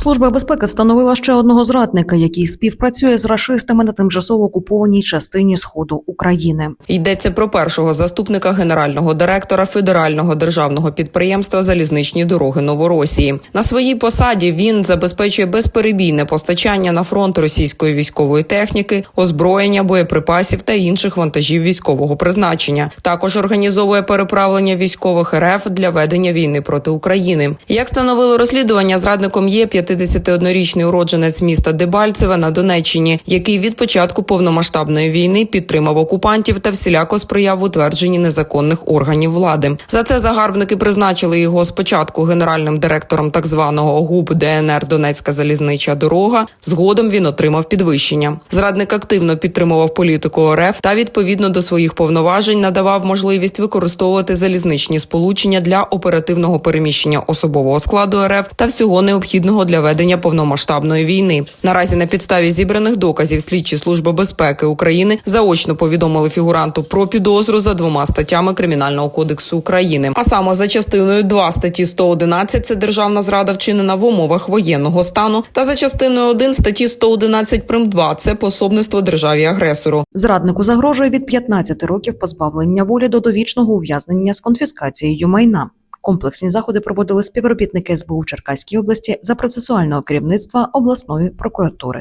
Служба безпеки встановила ще одного зрадника, який співпрацює з рашистами на тимчасово окупованій частині сходу України. Йдеться про першого заступника генерального директора федерального державного підприємства Залізничні дороги Новоросії. На своїй посаді він забезпечує безперебійне постачання на фронт російської військової техніки, озброєння, боєприпасів та інших вантажів військового призначення. Також організовує переправлення військових РФ для ведення війни проти України. Як становило розслідування, зрадником є 51-річний уродженець міста Дебальцеве на Донеччині, який від початку повномасштабної війни підтримав окупантів та всіляко сприяв утвердженні незаконних органів влади. За це загарбники призначили його спочатку генеральним директором так званого ГУП ДНР Донецька залізнича дорога. Згодом він отримав підвищення. Зрадник активно підтримував політику РФ та відповідно до своїх повноважень надавав можливість використовувати залізничні сполучення для оперативного переміщення особового складу РФ та всього необхідного ведення повномасштабної війни. Наразі на підставі зібраних доказів слідчі служби безпеки України заочно повідомили фігуранту про підозру за двома статтями Кримінального кодексу України. А саме за частиною 2 статті 111 – це державна зрада вчинена в умовах воєнного стану, та за частиною 1 статті 111 прим. 2 – це пособництво державі агресору. Зраднику загрожує від 15 років позбавлення волі до довічного ув'язнення з конфіскацією майна. Комплексні заходи проводили співробітники СБУ Черкаській області за процесуального керівництва обласної прокуратури.